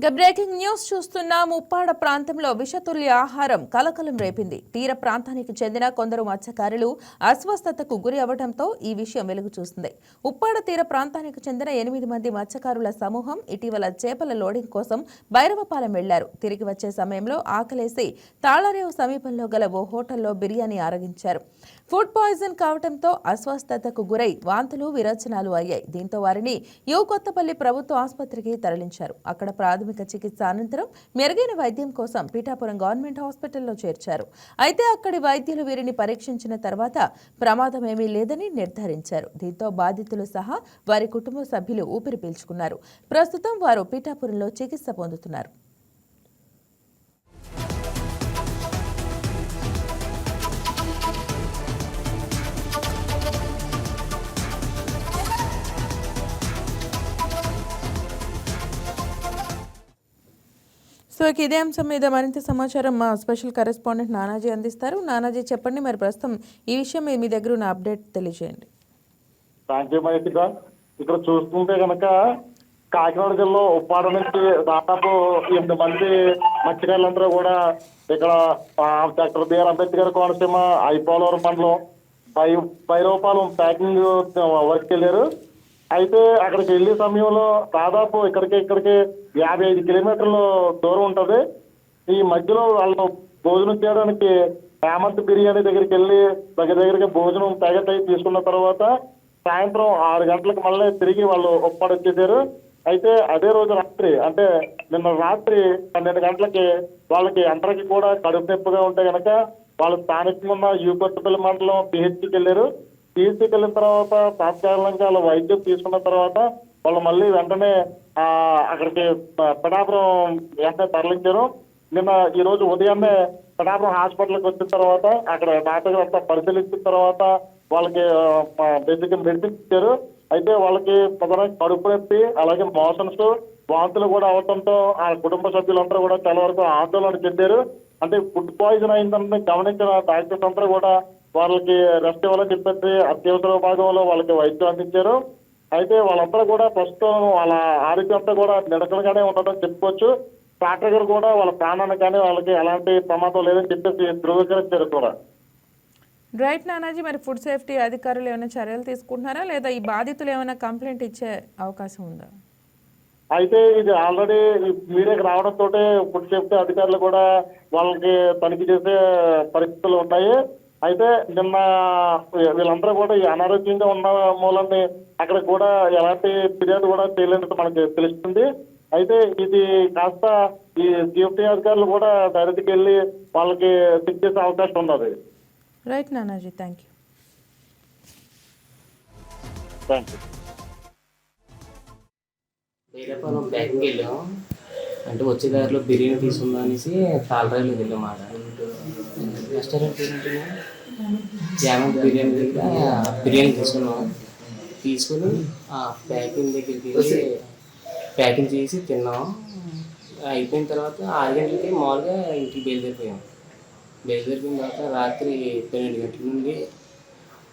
ఇక breaking news చూస్తున్న ముప్పాడ ప్రాంతంలో విషతుల్య ఆహారం కలకలం రేపింది. తీర ప్రాంతానికి చెందిన కొందరు మత్స్యకారులు అస్వస్థతకు గురి అవ్వడంతో ఈ విషయం వెలుగు చూస్తుంది. ఉప్పాడ తీర ప్రాంతానికి చెందిన ఎనిమిది మంది మత్స్యకారుల సమూహం ఇటీవల చేపల లోడింగ్ కోసం భైరవపాలెం వెళ్ళారు. తిరిగి వచ్చే సమయంలో ఆకలేసి తాళరేవు సమీపంలో గల ఓ హోటల్లో బిర్యానీ ఆరగించారు. ఫుడ్ పాయిజన్ కావడంతో అస్వస్థతకు గురై వాంతులు విరోచనాలు అయ్యాయి. దీంతో వారిని యూ కొత్తపల్లి ప్రభుత్వ ఆసుపత్రికి తరలించారు. అక్కడ ప్రాథమిక ప్రాథమిక చికిత్స అనంతరం మెరుగైన వైద్యం కోసం పీఠాపురం గవర్నమెంట్ హాస్పిటల్లో చేర్చారు. అయితే అక్కడి వైద్యులు వీరిని పరీక్షించిన తర్వాత ప్రమాదం ఏమీ లేదని నిర్ధారించారు. దీంతో బాధితులు సహా వారి కుటుంబ సభ్యులు ఊపిరి పీల్చుకున్నారు. ప్రస్తుతం వారు పీఠాపురంలో చికిత్స పొందుతున్నారు. సో ఇక ఇదే అంశం మీద మరింత సమాచారం మా స్పెషల్ కరెస్పాండెంట్ నానాజీ అందిస్తారు. నానాజీ చెప్పండి మరి ప్రస్తుతం ఈ విషయం మీ- మీ దగ్గర ఉన్న అప్డేట్ తెలియజేయండి. థ్యాంక్ యూ ఇక్కడ చూస్తుంటే కనుక కాకినాడ జిల్లా ఉప్పాడ నుంచి దాదాపు ఎనిమిది మంది మత్స్యకారులందరూ కూడా ఇక్కడ doctor B R Ambedkar Konaseema I Polavaram మండలం పై పై రూపాయలు ప్యాకింగ్ వర్క్ వెళ్ళారు. అయితే అక్కడికి వెళ్ళే సమయంలో దాదాపు ఇక్కడికి ఇక్కడికి యాభై ఐదు కిలోమీటర్లు దూరం ఉంటుంది. ఈ మధ్యలో వాళ్ళు భోజనం చేయడానికి హేమంత్ బిర్యానీ దగ్గరికి వెళ్ళి దగ్గర దగ్గరికి భోజనం ప్యాకెట్ అయి తీసుకున్న తర్వాత సాయంత్రం ఆరు గంటలకు మళ్ళీ తిరిగి వాళ్ళు ఒప్పాడొచ్చేసారు అయితే అదే రోజు రాత్రి అంటే నిన్న రాత్రి పన్నెండు గంటలకి వాళ్ళకి అందరికి కూడా కడుపు నొప్పిగా ఉంటే కనుక వాళ్ళు స్థానికంగా ఉన్న యూకొత్తపల్లి మండలం పిహెచ్కి వెళ్ళారు. పిహెచ్సికి వెళ్ళిన తర్వాత తాత్కాలికంగా వాళ్ళ వైద్యం తీసుకున్న తర్వాత వాళ్ళు మళ్ళీ వెంటనే ఆ అక్కడికి పిఠాపురం వెంటనే తరలించారు. నిన్న ఈ రోజు ఉదయాన్నే పిఠాపురం హాస్పిటల్కి వచ్చిన తర్వాత అక్కడ డాక్టర్ అంతా పరిశీలించిన తర్వాత వాళ్ళకి బేసిక్ మెడిసిన్ ఇచ్చారు. అయితే వాళ్ళకి ప్రధానంగా కడుపు నొప్పి అలాగే మోషన్స్ వాంతులు కూడా అవడంతో ఆ కుటుంబ సభ్యులందరూ కూడా చాలా వరకు ఆందోళన చెందారు. అంటే ఫుడ్ పాయిజన్ అయిందని గమనించిన డాక్టర్స్ అందరూ కూడా వాళ్ళకి రెస్ట్ ఇవ్వాలని చెప్పేసి అత్యవసర విభాగంలో వాళ్ళకి వైద్యం అందించారు. అయితే వాళ్ళందరూ కూడా ప్రస్తుతం వాళ్ళ ఆరోగ్యం అంతా కూడా నిడకలుగానే ఉండడం చెప్పుకోవచ్చు. డాక్టర్ గారు కూడా వాళ్ళ ప్రాణానికి కానీ వాళ్ళకి ఎలాంటి ప్రమాదం లేదని చెప్పేసి ధృవీకరించారు కూడా. రైట్ నానాజీ మరి ఫుడ్ సేఫ్టీ అధికారులు ఏమైనా చర్యలు తీసుకుంటున్నారా? లేదా ఈ బాధితులు ఏమైనా కంప్లైంట్ ఇచ్చే అవకాశం ఉందా? అయితే ఇది ఆల్రెడీ మీడియాకి రావడంతో ఫుడ్ సేఫ్టీ అధికారులు కూడా వాళ్ళకి తనిఖీ చేసే పరిస్థితులు ఉన్నాయి. అయితే నిన్న వీళ్ళందరూ కూడా ఈ అనారోగ్యంగా ఉన్న మూలాన్ని అక్కడ కూడా ఎలాంటి ఫిర్యాదు కూడా చేయలేనట్టు మనకి తెలుస్తుంది. అయితే ఇది కాస్త ఈ సేఫ్టీ అధికారులు కూడా డైరెక్ట్కి వెళ్ళి వాళ్ళకి చెక్ చేసే అవకాశం ఉన్నది. Right Nanaji thank you. Thank you. వెళ్ళాం. అంటే వచ్చే దారిలో బిర్యానీ తీసుకుందాం అనేసి తాళరాయిలో వెళ్ళాం మాట. రెస్టారెంట్ ఏంటంటే జామంత్ బిర్యానీ దగ్గర బిర్యానీ తీసుకున్నాం. తీసుకుని ఆ ప్యాకింగ్ దగ్గరికి వెళ్ళి ప్యాకింగ్ చేసి తిన్నాం. అయిపోయిన తర్వాత ఆరు గంటలకి మామూలుగా ఇంటికి బయలుదేరిపోయాం. బయలుదేరిపోయిన తర్వాత రాత్రి పన్నెండు గంటల నుండి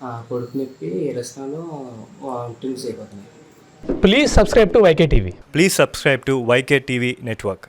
ఆ, కడుపు నొప్పి రసనాలు వామిటింగ్స్ అయిపోతున్నాయి Please subscribe to YK TV. Please subscribe to YK TV Network.